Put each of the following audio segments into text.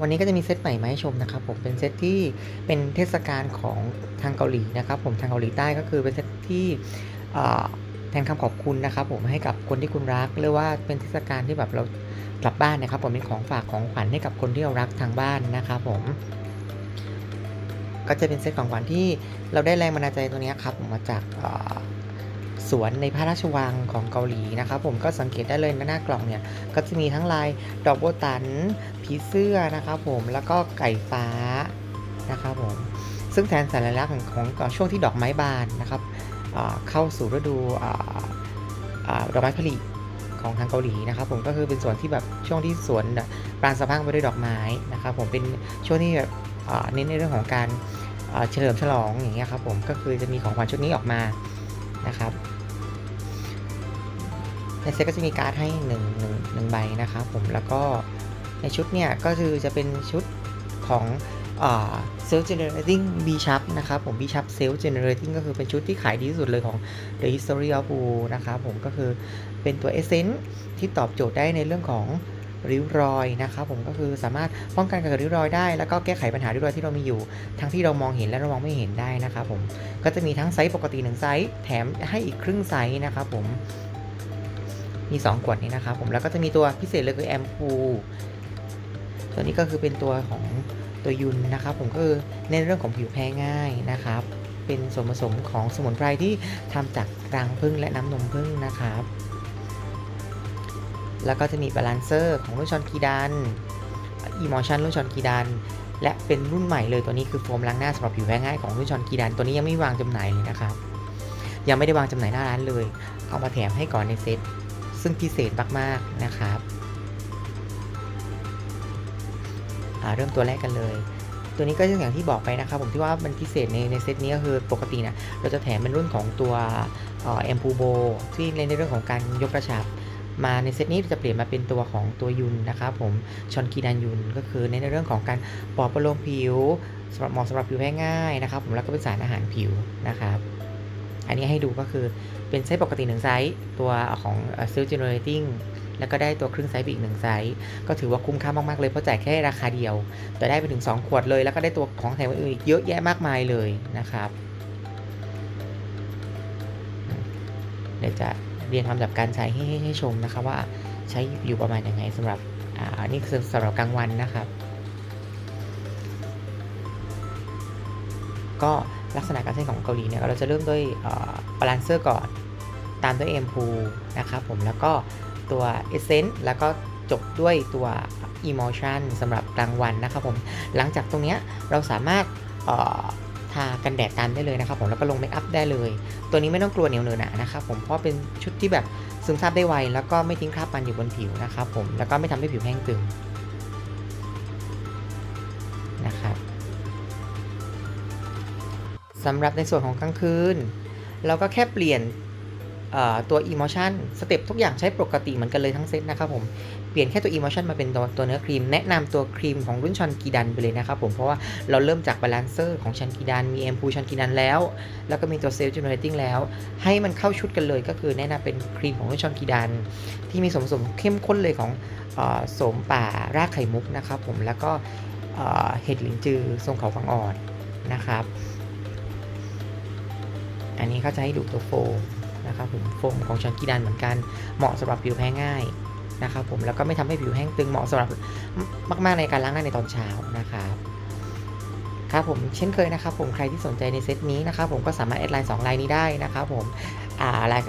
วันนี้ก็จะมีเซตใหม่มาให้ชมนะครับผมเป็นเซตที่เป็นเทศกาลของทางเกาหลีนะครับผมทางเกาหลีใต้ก็คือเป็นเซตที่แทนคำขอบคุณนะครับผมให้กับคนที่คุณรักหรือว่าเป็นเทศกาลที่แบบเรากลับบ้านนะครับ ผมเป็นของฝากของขวัญให้กับคนที่เรารักทางบ้านนะครับผมก็จะเป็นเซตของขวัญที่เราได้แรงบันดาลใจตัวนี้ครับผมมาจากอ สวนในพระราชวังของเกาหลีนะครับผมก็สังเกตได้เลยนะหน้ากล่องเนี่ยก็จะมีทั้งลายดอกโบตันผีเสื้อนะครับผมแล้วก็ไก่ฟ้านะครับผมซึ่งแทนสัญลักษณ์ของช่วงที่ดอกไม้บานนะครับเข้าสู่ฤดูดอกไม้ผลิของทางเกาหลีนะครับผมก็คือเป็นสวนที่แบบช่วงที่สวนปรางสะพังไปด้วยดอกไม้นะครับผมเป็นช่วงที่แบบเน้นในเรื่องของการเฉลิมฉลองอย่างเงี้ยครับผมก็คือจะมีของขวัญชุดนี้ออกมานะครับ ในเซ็ตก็จะมีการ์ดให้1นึ่งหนึ่งหนึ่งใบนะครับผมแล้วก็ในชุดเนี่ยก็คือจะเป็นชุดของเซลล์ generating B sharp นะครับผม B sharp self generating ก็คือเป็นชุดที่ขายดีที่สุดเลยของ The History of Wu นะครับผมก็คือเป็นตัว Essence ที่ตอบโจทย์ได้ในเรื่องของริ้วรอยนะครับผมก็คือสามารถป้องกันการเกิดริ้วรอยได้ แล้วก็แก้ไขปัญหาริ้วรอยที่เรามีอยู่ ทั้งที่เรามองเห็นและเรามองไม่เห็นได้นะครับผมก็จะมีทั้งไซส์ปกติ1ไซส์แถมให้อีกครึ่งไซส์นะครับผม มี 2 ขวดนี้นะครับผมแล้วก็จะมีตัวพิเศษเลยคือแอมพูตัวนี้ก็คือเป็นตัวของตัวยุนนะครับผมก็คือในเรื่องของผิวแพ้ง่ายนะครับ เป็นส่วนผสมของสมุนไพรที่ทำจากรังผึ้งและน้ำนมผึ้งนะครับ แล้วก็จะมีบาลานเซอร์ของรุ่นชอนกีดันอีมอชันรุ่นชอนกีดันและเป็นรุ่นใหม่เลยตัวนี้คือโฟมล้างหน้าสำหรับผิวแพ้ง่ายของรุ่นชอนกีดันตัวนี้ยังไม่วางจำหน่ายเลยนะครับ ยังไม่ได้วางจำหน่ายหน้าร้านเลย เอามาแถมให้ก่อนในเซ็ต ซึ่งพิเศษมากๆนะครับเริ่มตัวแรกกันเลย ตัวนี้ก็อย่างที่บอกไปนะครับผมที่ว่ามันพิเศษในในเซตนี้ก็คือปกตินี่ยเราจะแถมเป็นรุ่นของตัวแอมพูโบที่เล่นในเรื่องของการยกกระชับมาในเซตนี้จะเปลี่ยนมาเป็นตัวของตัวยุนนะครับผมชอนกีดันยุนก็คือในเรื่องของการปลอบประโลมผิวสำหรับเหมาะสำหรับผิวแพ้ง่ายนะครับผมแล้วก็เป็นสารอาหารผิวนะครับ อันนี้ให้ดูก็คือ เป็นไซส์ปกติ1ไซส์ตัวของ s e l f generating แล้วก็ได้ตัวครึ่งไซส์ไปอีก1ไซส์ก็ถือว่าคุ้มค่ามาก ๆ เลยเพราะจ่ายแค่ราคาเดียว แต่ได้ไปถึง 2 ขวดเลย แล้วก็ได้ตัวของแถมอื่นอีกเยอะแยะมากมายเลยนะครับ เดี๋ยวจะเรียนลำดับการใช้ให้ให้ให้ชมนะครับว่าใช้อยู่ประมาณยังไงสำหรับอ่านี่คือสำหรับกลางวันนะครับ ก็ลักษณะการใช้ของเกาหลีเนี่ยเราจะเริ่มด้วยบาลานเซอร์ก่อน ตามด้วยเอ็มพูนะครับผมแล้วก็ตัวเอเซนต์แล้วก็จบด้วยตัว Emotion สำหรับกลางวันนะครับผมหลังจากตรงนี้เราสามารถทากันแดดตามได้เลยนะครับผมแล้วก็ลงเมคอัพได้เลย ตัวนี้ไม่ต้องกลัวเหนียวเหนอะหนานะครับผมเพราะเป็นชุดที่แบบซึมซาบได้ไว แล้วก็ไม่ทิ้งคราบมันอยู่บนผิวนะครับผมแล้วก็ไม่ทำให้ผิวแห้งตึงนะครับสำหรับในส่วนของกลางคืน เราก็แค่เปลี่ยน ตัว emotion สเต็ปทุกอย่างใช้ปกติเหมือนกันเลยทั้งเซตนะครับผม เปลี่ยนแค่ตัว emotion มาเป็นตัวตัวเนื้อครีม แนะนำตัวครีมของรุ่นชอนกีดันไปเลยนะครับผม เพราะว่าเราเริ่มจากบาลานเซอร์ของชันกีดัน มีแอมพูชันกีดันแล้ว แล้วก็มีตัวเซลล์ generating แล้ว ให้มันเข้าชุดกันเลยก็คือแนะนำเป็นครีมของรุ่นชอนกีดัน ที่มีส่วนผสมเข้มข้นเลยของโสมป่ารากไข่มุกนะครับผม แล้วก็เห็ดหลินจือทรงเขาฝังอ่อนนะครับ อันนี้เขาจะให้ดูตัวโฟม นะครับผมโฟมของชันกีดันเหมือนกันเหมาะสำหรับผิวแพ้ง่ายนะครับผมแล้วก็ไม่ทำให้ผิวแห้งตึงเหมาะสำหรับมาก ๆในการล้างหน้าในตอนเช้านะครับครับผมเช่นเคยนะครับผมใครที่สนใจในเซตนี้นะครับผมก็สามารถแอดไลน์2ไลน์นี้ได้นะครับผมอ่าไลน์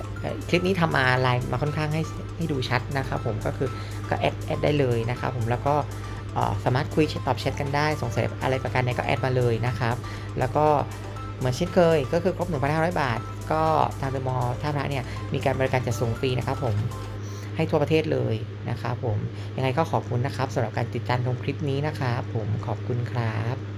คลิปนี้ทำมาไลน์มาค่อนข้างให้ให้ดูชัดนะครับผมก็คือก็แอดแอดได้เลยนะครับผมแล้วก็สามารถคุยตอบแชทกันได้สงสัยอะไรประการใดก็แอดมาเลยนะครับ แล้วก็เหมือนเช่นเคยก็คือครบ 1,500 บาท ก็ทางเดอะมอลล์ท่าพระเนี่ยมีการบริการจัดส่งฟรีนะครับผมให้ทั่วประเทศเลยนะครับผมยังไงก็ขอบคุณนะครับสำหรับการติดตามชมคลิปนี้นะครับผมขอบคุณครับ